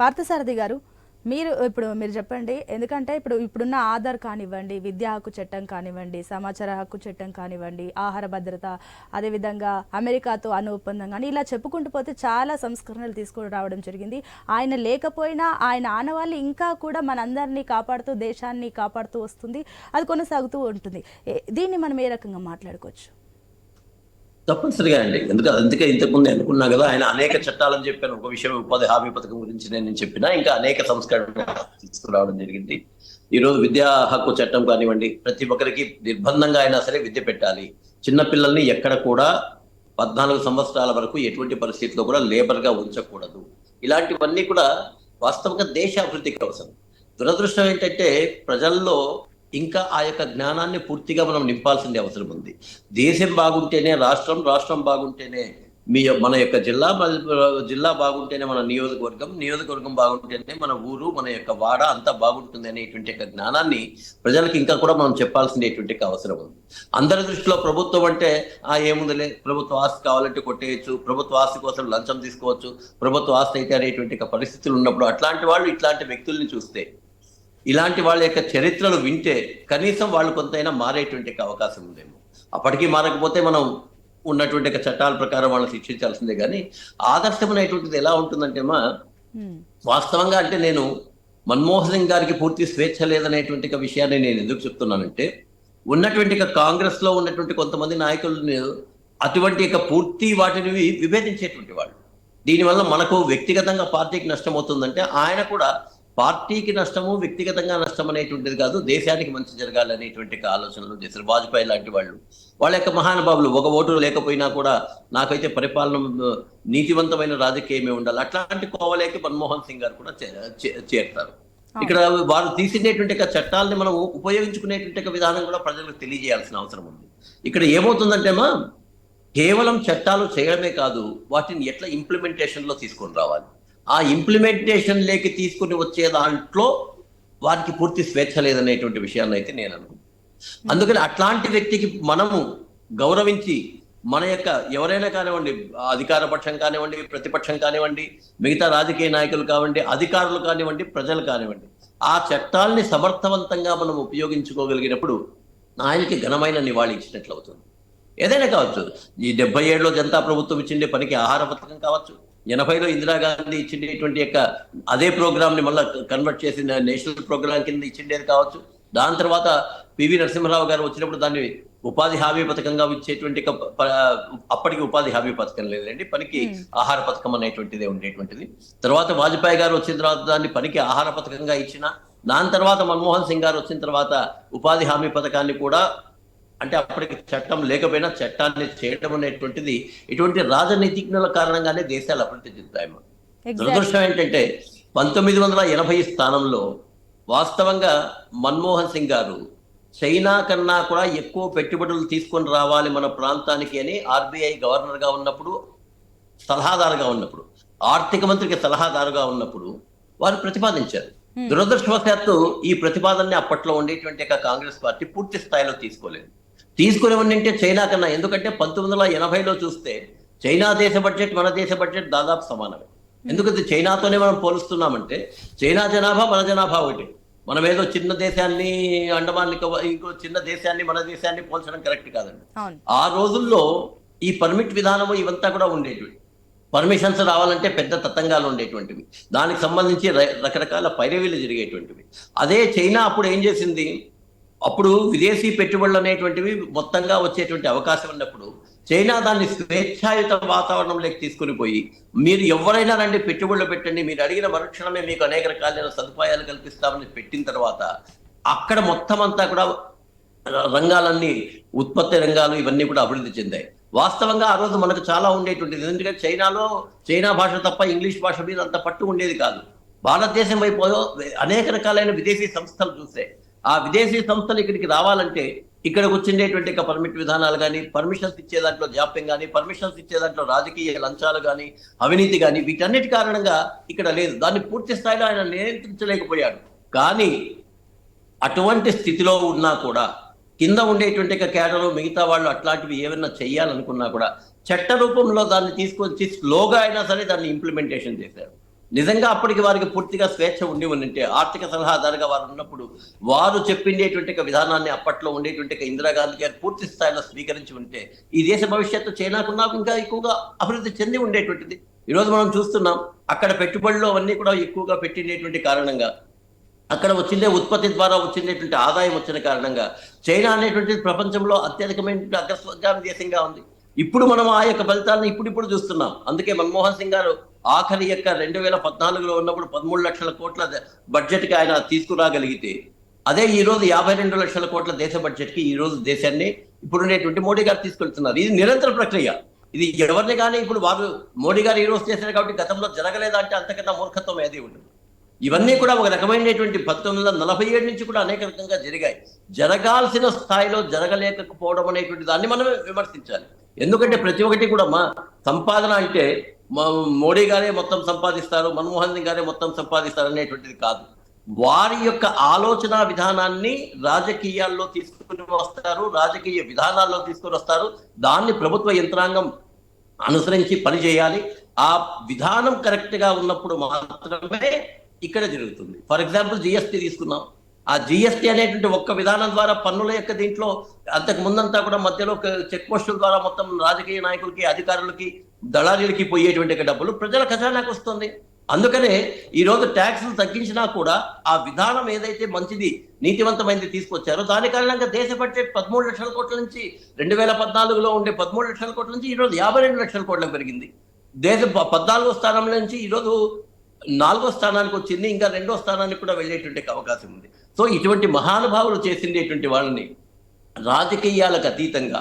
పార్థసారథి గారు మీరు ఇప్పుడు మీరు చెప్పండి ఎందుకంటే ఇప్పుడు ఇప్పుడున్న ఆధార్ కానివ్వండి విద్యా హక్కు చట్టం కానివ్వండి సమాచార హక్కు చట్టం కానివ్వండి ఆహార భద్రత అదేవిధంగా అమెరికాతో అను ఒప్పందం కానీ ఇలా చెప్పుకుంటూ పోతే చాలా సంస్కరణలు తీసుకుని రావడం జరిగింది. ఆయన లేకపోయినా ఆయన ఆనవాళ్ళు ఇంకా కూడా మనందరినీ కాపాడుతూ దేశాన్ని కాపాడుతూ వస్తుంది. అది కొనసాగుతూ ఉంటుంది. దీన్ని మనం ఏ రకంగా మాట్లాడుకోవచ్చు? తప్పనిసరిగా అండి. ఎందుకంటే అందుకే ఇంతకుముందు అనుకున్నా కదా ఆయన అనేక చట్టాలని చెప్పాను. ఒక విషయం ఉపాధి హామీ పథకం గురించి నేను చెప్పినా ఇంకా అనేక సంస్కరణ తీసుకురావడం జరిగింది. ఈ రోజు విద్యా హక్కు చట్టం కానివ్వండి ప్రతి ఒక్కరికి నిర్బంధంగా అయినా సరే విద్య పెట్టాలి. చిన్నపిల్లల్ని ఎక్కడ కూడా పద్నాలుగు సంవత్సరాల వరకు ఎటువంటి పరిస్థితిలో కూడా లేబర్గా ఉంచకూడదు. ఇలాంటివన్నీ కూడా వాస్తవంగా దేశ అభివృద్ధికి అవసరం. దురదృష్టం ఏంటంటే ప్రజల్లో ఇంకా ఆ యొక్క జ్ఞానాన్ని పూర్తిగా మనం నింపాల్సింది అవసరం ఉంది. దేశం బాగుంటేనే రాష్ట్రం రాష్ట్రం బాగుంటేనే మీ మన యొక్క జిల్లా జిల్లా బాగుంటేనే మన నియోజకవర్గం నియోజకవర్గం బాగుంటేనే మన ఊరు మన యొక్క వాడ అంతా బాగుంటుంది అనేటువంటి యొక్క జ్ఞానాన్ని ప్రజలకు ఇంకా కూడా మనం చెప్పాల్సినటువంటి అవసరం ఉంది. అందరి దృష్టిలో ప్రభుత్వం అంటే ఆ ఏముందిలే ప్రభుత్వ ఆస్తి కావాలంటే కొట్టేయచ్చు ప్రభుత్వ ఆస్తి కోసం లంచం తీసుకోవచ్చు ప్రభుత్వ ఆస్తి అయితే అనేటువంటి పరిస్థితులు ఉన్నప్పుడు అట్లాంటి వాళ్ళు ఇట్లాంటి వ్యక్తుల్ని చూస్తే ఇలాంటి వాళ్ళ యొక్క చరిత్రలు వింటే కనీసం వాళ్ళు కొంతైనా మారేటువంటి అవకాశం ఉందేమో అప్పటికీ మారకపోతే మనం ఉన్నటువంటి చట్టాల ప్రకారం వాళ్ళని శిక్షించాల్సిందే కానీ ఆదర్శం అనేటువంటిది ఎలా ఉంటుందంటే మా. వాస్తవంగా అంటే నేను మన్మోహన్ సింగ్ గారికి పూర్తి స్వేచ్ఛ లేదనేటువంటి విషయాన్ని నేను ఎందుకు చెప్తున్నానంటే ఉన్నటువంటి కాంగ్రెస్లో ఉన్నటువంటి కొంతమంది నాయకులను అటువంటి యొక్క పూర్తి వాటిని విభేదించేటువంటి వాళ్ళు దీనివల్ల మనకు వ్యక్తిగతంగా పార్టీకి నష్టం అవుతుందంటే ఆయన కూడా పార్టీకి నష్టము వ్యక్తిగతంగా నష్టం అనేటువంటిది కాదు దేశానికి మంచి జరగాలి అనేటువంటి ఆలోచనలు చేశారు. వాజ్పేయి లాంటి వాళ్ళు. వాళ్ళ యొక్క మహానుభావులు ఒక ఓటు లేకపోయినా కూడా నాకైతే పరిపాలన నీతివంతమైన రాజకీయమే ఉండాలి. అట్లాంటి కోవలేకి మన్మోహన్ సింగ్ గారు కూడా చేరుతారు. ఇక్కడ వారు తీసినటువంటి చట్టాలని మనం ఉపయోగించుకునేటువంటి విధానం కూడా ప్రజలకు తెలియజేయాల్సిన అవసరం ఉంది. ఇక్కడ ఏమవుతుందంటేమా కేవలం చట్టాలు చేయడమే కాదు వాటిని ఎట్లా ఇంప్లిమెంటేషన్లో తీసుకొని రావాలి? ఆ ఇంప్లిమెంటేషన్ లేకి తీసుకుని వచ్చే దాంట్లో వారికి పూర్తి స్వేచ్ఛ లేదనేటువంటి విషయాన్ని అయితే నేను అనుకుంటున్నాను. అందుకని అట్లాంటి వ్యక్తికి మనము గౌరవించి మన యొక్క ఎవరైనా కానివ్వండి అధికార పక్షం కానివ్వండి ప్రతిపక్షం కానివ్వండి మిగతా రాజకీయ నాయకులు కానివ్వండి అధికారులు కానివ్వండి ప్రజలు కానివ్వండి ఆ చట్టాల్ని సమర్థవంతంగా మనం ఉపయోగించుకోగలిగినప్పుడు ఆయనకి ఘనమైన నివాళి ఇచ్చినట్లు అవుతుంది ఏదైనా కావచ్చు ఈ డెబ్బై ఏడులో జనతా ప్రభుత్వం ఇచ్చిండే పనికి ఆహార పథకం కావచ్చు ఎనభైలో ఇందిరాగాంధీ ఇచ్చిండేటువంటి యొక్క అదే ప్రోగ్రామ్ని మళ్ళీ కన్వర్ట్ చేసి నేషనల్ ప్రోగ్రామ్ కింద ఇచ్చిండేది కావచ్చు. దాని తర్వాత పివి నరసింహరావు గారు వచ్చినప్పుడు దాన్ని ఉపాధి హామీ పథకంగా ఇచ్చేటువంటి అప్పటికి ఉపాధి హామీ పథకం లేదండి. పనికి ఆహార పథకం అనేటువంటిదే ఉండేటువంటిది. తర్వాత వాజ్పేయి గారు వచ్చిన తర్వాత దాన్ని పనికి ఆహార పథకంగా ఇచ్చిన దాని తర్వాత మన్మోహన్ సింగ్ గారు వచ్చిన తర్వాత ఉపాధి హామీ పథకాన్ని కూడా అంటే అప్పటికి చట్టం లేకపోయినా చట్టాన్ని చేయడం అనేటువంటిది ఇటువంటి రాజనీతిజ్ఞుల కారణంగానే దేశాలు అభివృద్ధి చెందుతాయమ్మా. దురదృష్టం ఏంటంటే పంతొమ్మిది వందల ఎనభై స్థానంలో వాస్తవంగా మన్మోహన్ సింగ్ గారు చైనా కన్నా కూడా ఎక్కువ పెట్టుబడులు తీసుకొని రావాలి మన ప్రాంతానికి అని ఆర్బీఐ గవర్నర్గా ఉన్నప్పుడు సలహాదారుగా ఉన్నప్పుడు ఆర్థిక మంత్రికి సలహాదారుగా ఉన్నప్పుడు వారు ప్రతిపాదించారు. దురదృష్టవశాత్తు ఈ ప్రతిపాదనని అప్పట్లో ఉండేటువంటి కాంగ్రెస్ పార్టీ పూర్తి స్థాయిలో తీసుకోలేదు. తీసుకునే ఉండింటే చైనా కన్నా ఎందుకంటే పంతొమ్మిది వందల ఎనభైలో చూస్తే చైనా దేశ బడ్జెట్ మన దేశ బడ్జెట్ దాదాపు సమానమే. ఎందుకంటే చైనాతోనే మనం పోలుస్తున్నామంటే చైనా జనాభా మన జనాభా ఒకటి. మనం ఏదో చిన్న దేశాన్ని అండమాన్ ఇంకో చిన్న దేశాన్ని మన దేశాన్ని పోల్చడం కరెక్ట్ కాదండి. ఆ రోజుల్లో ఈ పర్మిట్ విధానము ఇవంతా కూడా ఉండేటివి. పర్మిషన్స్ రావాలంటే పెద్ద తతంగాలు ఉండేటువంటివి. దానికి సంబంధించి రకరకాల పైరవీలు జరిగేటువంటివి. అదే చైనా అప్పుడు ఏం చేసింది? అప్పుడు విదేశీ పెట్టుబడులు అనేటువంటివి మొత్తంగా వచ్చేటువంటి అవకాశం ఉన్నప్పుడు చైనా దాన్ని స్వేచ్ఛాయుత వాతావరణంలోకి తీసుకుని పోయి మీరు ఎవరైనా రండి పెట్టుబడులు పెట్టండి మీరు అడిగిన మరుక్షణమే మీకు అనేక రకాలైన సదుపాయాలు కల్పిస్తామని పెట్టిన తర్వాత అక్కడ మొత్తం అంతా కూడా రంగాలన్నీ ఉత్పత్తి రంగాలు ఇవన్నీ కూడా అభివృద్ధి చెందాయి. వాస్తవంగా ఆ రోజు మనకు చాలా ఉండేటువంటిది. ఎందుకంటే చైనాలో చైనా భాష తప్ప ఇంగ్లీష్ భాష మీద అంత పట్టు ఉండేది కాదు. భారతదేశం వైపు అనేక రకాలైన విదేశీ సంస్థలు చూస్తే ఆ విదేశీ సంస్థలు ఇక్కడికి రావాలంటే ఇక్కడికి వచ్చిండేటువంటి పర్మిట్ విధానాలు కానీ పర్మిషన్స్ ఇచ్చే దాంట్లో జాప్యం కానీ పర్మిషన్స్ ఇచ్చే దాంట్లో రాజకీయ లంచాలు కానీ అవినీతి కానీ వీటన్నిటి కారణంగా ఇక్కడ లేదు. దాన్ని పూర్తి స్థాయిలో ఆయన నియంత్రించలేకపోయాడు. కానీ అటువంటి స్థితిలో ఉన్నా కూడా కింద ఉండేటువంటి ఒక మిగతా వాళ్ళు అట్లాంటివి ఏమైనా చేయాలనుకున్నా కూడా చట్ట రూపంలో దాన్ని తీసుకొచ్చి స్లోగా అయినా సరే దాన్ని ఇంప్లిమెంటేషన్ చేశారు. నిజంగా అప్పటికి వారికి పూర్తిగా స్వేచ్ఛ ఉండి ఉంటే ఆర్థిక సలహాదారుగా వారు ఉన్నప్పుడు వారు చెప్పిండేటువంటి విధానాన్ని అప్పట్లో ఉండేటువంటి ఇందిరాగాంధీ గారు పూర్తి స్థాయిలో స్వీకరించి ఉంటే ఈ దేశ భవిష్యత్తు చైనాకున్నా ఇంకా ఎక్కువగా అభివృద్ధి చెంది ఉండేటువంటిది. ఈరోజు మనం చూస్తున్నాం అక్కడ పెట్టుబడులు అవన్నీ కూడా ఎక్కువగా పెట్టిండేటువంటి కారణంగా అక్కడ వచ్చిందే ఉత్పత్తి ద్వారా వచ్చినటువంటి ఆదాయం వచ్చిన కారణంగా చైనా అనేటువంటిది ప్రపంచంలో అత్యధికమైన అగ్రస్వర్గామి దేశంగా ఉంది. ఇప్పుడు మనం ఆ యొక్క ఫలితాలను ఇప్పుడు ఇప్పుడు చూస్తున్నాం. అందుకే మన్మోహన్ సింగ్ గారు ఆఖరి యొక్క రెండు వేల పద్నాలుగులో ఉన్నప్పుడు పదమూడు లక్షల కోట్ల బడ్జెట్కి ఆయన తీసుకురాగలిగితే అదే ఈ రోజు యాభై రెండు లక్షల కోట్ల దేశ బడ్జెట్కి ఈ రోజు దేశాన్ని ఇప్పుడున్నటువంటి మోడీ గారు తీసుకెళ్తున్నారు. ఇది నిరంతర ప్రక్రియ. ఇది ఎవరిని కానీ ఇప్పుడు వారు మోడీ గారు ఈ రోజు చేశారు కాబట్టి గతంలో జరగలేదంటే అంతకన్నా మూర్ఖత్వం ఏది ఉంటుంది ఇవన్నీ కూడా ఒక రకమైనటువంటి పంతొమ్మిది వందల నలభై ఏడు నుంచి కూడా అనేక రకంగా జరిగాయి. జరగాల్సిన స్థాయిలో జరగలేకపోవడం అనేటువంటి దాన్ని మనం విమర్శించాలి. ఎందుకంటే ప్రతి ఒక్కటి కూడా మా సంపాదన అంటే మా- మోడీ గారే మొత్తం సంపాదిస్తారు మన్మోహన్ సింగ్ గారే మొత్తం సంపాదిస్తారు అనేటువంటిది కాదు. వారి యొక్క ఆలోచన విధానాన్ని రాజకీయాల్లో తీసుకుని వస్తారు రాజకీయ విధానాల్లో తీసుకుని వస్తారు. దాన్ని ప్రభుత్వ యంత్రాంగం అనుసరించి పనిచేయాలి ఆ విధానం కరెక్ట్గా ఉన్నప్పుడు మాత్రమే ఇక్కడ జరుగుతుంది. ఫర్ ఎగ్జాంపుల్ జిఎస్టీ తీసుకున్నాం. ఆ జిఎస్టీ అనేటువంటి ఒక్క విధానం ద్వారా పన్నుల యొక్క దీంట్లో అంతకు ముందంతా కూడా మధ్యలో చెక్ పోస్టుల ద్వారా మొత్తం రాజకీయ నాయకులకి అధికారులకి దళారీలకి పోయేటువంటి డబ్బులు ప్రజల ఖజానాకు వస్తుంది. అందుకనే ఈరోజు ట్యాక్సులు తగ్గించినా కూడా ఆ విధానం ఏదైతే మంచిది నీతివంతమైనది తీసుకొచ్చారో దాని కారణంగా దేశ బడ్జెట్ పదమూడు లక్షల కోట్ల నుంచి రెండు వేల పద్నాలుగులో ఉండే పదమూడు లక్షల కోట్ల నుంచి ఈ రోజు యాభై రెండు లక్షల కోట్లకు పెరిగింది. దేశ పద్నాలుగో స్థానం నుంచి ఈరోజు నాలుగో స్థానానికి వచ్చింది ఇంకా రెండో స్థానానికి కూడా వెళ్ళేటువంటి అవకాశం ఉంది. సో ఇటువంటి మహానుభావులు చేసిండేటువంటి వాళ్ళని రాజకీయాలకు అతీతంగా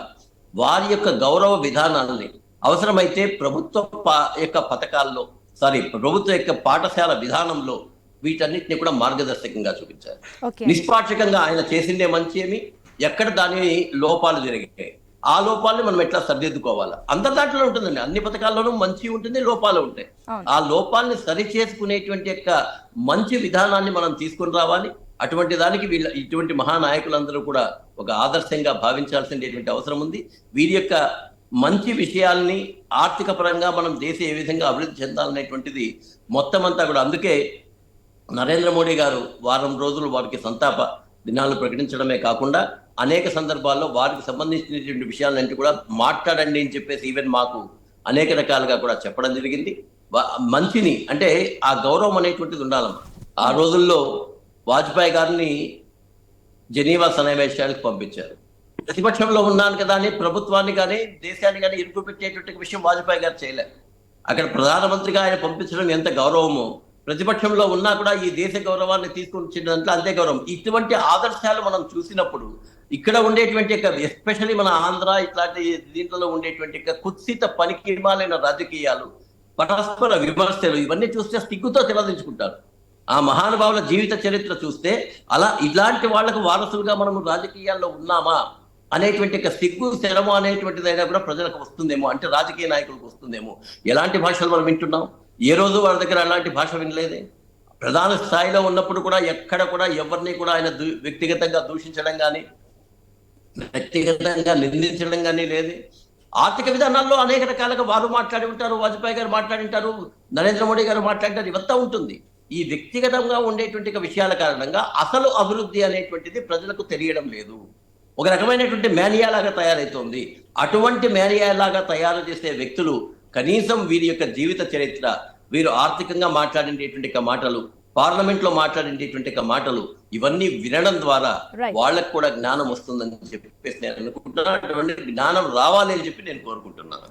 వారి యొక్క గౌరవ విధానాలని అవసరమైతే ప్రభుత్వ పా- యొక్క పథకాల్లో సారీ ప్రభుత్వ యొక్క పాఠశాల విధానంలో వీటన్నిటిని కూడా మార్గదర్శకంగా చూపించారు. నిష్పాక్షికంగా ఆయన చేసిందే మంచి ఏమి? ఎక్కడ దాని లోపాలు జరిగాయి? ఆ లోపాలని మనం ఎట్లా సరిదిద్దుకోవాలా? అందరి దాంట్లో ఉంటుందండి. అన్ని పథకాల్లోనూ మంచి ఉంటుంది లోపాలు ఉంటాయి. ఆ లోపాలని సరి చేసుకునేటువంటి యొక్క మంచి విధానాన్ని మనం తీసుకొని రావాలి. అటువంటి దానికి వీళ్ళ ఇటువంటి మహానాయకులందరూ కూడా ఒక ఆదర్శంగా భావించాల్సినటువంటి అవసరం ఉంది. వీరి యొక్క మంచి విషయాల్ని ఆర్థిక పరంగా మనం దేశం ఏ విధంగా అభివృద్ధి చెందాలనేటువంటిది మొత్తం అంతా కూడా అందుకే నరేంద్ర మోడీ గారు వారం రోజులు వారికి సంతాప దినాలు ప్రకటించడమే కాకుండా అనేక సందర్భాల్లో వారికి సంబంధించినటువంటి విషయాలన్నింటి కూడా మాట్లాడండి అని చెప్పేసి ఈవెన్ మాకు అనేక రకాలుగా కూడా చెప్పడం జరిగింది. మంచిని అంటే ఆ గౌరవం అనేటువంటిది ఉండాలమ్మా. ఆ రోజుల్లో వాజ్పేయి గారిని జెనీవా సమావేశాలకు పంపించారు. ప్రతిపక్షంలో ఉన్నాను కదా అని ప్రభుత్వాన్ని కానీ దేశాన్ని కానీ ఇరుకు పెట్టేటువంటి విషయం వాజ్పేయి గారు చేయలేరు అక్కడ ప్రధానమంత్రిగా ఆయన పంపించడం ఎంత గౌరవమో ప్రతిపక్షంలో ఉన్నా కూడా ఈ దేశ గౌరవాన్ని తీసుకొని దాంట్లో అంతే గౌరవం. ఇటువంటి ఆదర్శాలు మనం చూసినప్పుడు ఇక్కడ ఉండేటువంటి ఎస్పెషలీ ఎస్పెషల్లీ మన ఆంధ్ర ఇట్లాంటి దీంట్లో ఉండేటువంటి కుత్సిత పనికిమాలైన రాజకీయాలు పరస్పర విమర్శలు ఇవన్నీ చూస్తే సిగ్గుతో తెలదించుకుంటారు ఆ మహానుభావుల జీవిత చరిత్ర చూస్తే అలా ఇలాంటి వాళ్ళకు వారసులుగా మనము రాజకీయాల్లో ఉన్నామా అనేటువంటి ఒక సిగ్గు శరము అనేటువంటిదైనా కూడా ప్రజలకు వస్తుందేమో అంటే రాజకీయ నాయకులకు వస్తుందేమో. ఎలాంటి భాషలు మనం వింటున్నాం? ఏ రోజు వాళ్ళ దగ్గర అలాంటి భాష వినలేదే? ప్రధాన స్థాయిలో ఉన్నప్పుడు కూడా ఎక్కడ కూడా ఎవరిని కూడా ఆయన వ్యక్తిగతంగా దూషించడం కానీ వ్యక్తిగతంగా నిందించడం కానీ లేదు. ఆర్థిక విధానాల్లో అనేక రకాలుగా వారు మాట్లాడి ఉంటారు వాజ్పేయి గారు మాట్లాడి ఉంటారు నరేంద్ర మోడీ గారు మాట్లాడారు ఇవంతా ఉంటుంది. ఈ వ్యక్తిగతంగా ఉండేటువంటి విషయాల కారణంగా అసలు అభివృద్ధి అనేటువంటిది ప్రజలకు తెలియడం లేదు. ఒక రకమైనటువంటి మేనియా లాగా తయారవుతోంది అటువంటి మేనియా లాగా తయారు చేసే వ్యక్తులు కనీసం వీరి యొక్క జీవిత చరిత్ర వీరు ఆర్థికంగా మాట్లాడేటువంటి మాటలు పార్లమెంట్లో మాట్లాడేటువంటి మాటలు ఇవన్నీ వినడం ద్వారా. వాళ్ళకు కూడా జ్ఞానం వస్తుందని చెప్పేసి నేను అనుకుంటున్నాను అటువంటి జ్ఞానం రావాలి అని చెప్పి నేను కోరుకుంటున్నాను.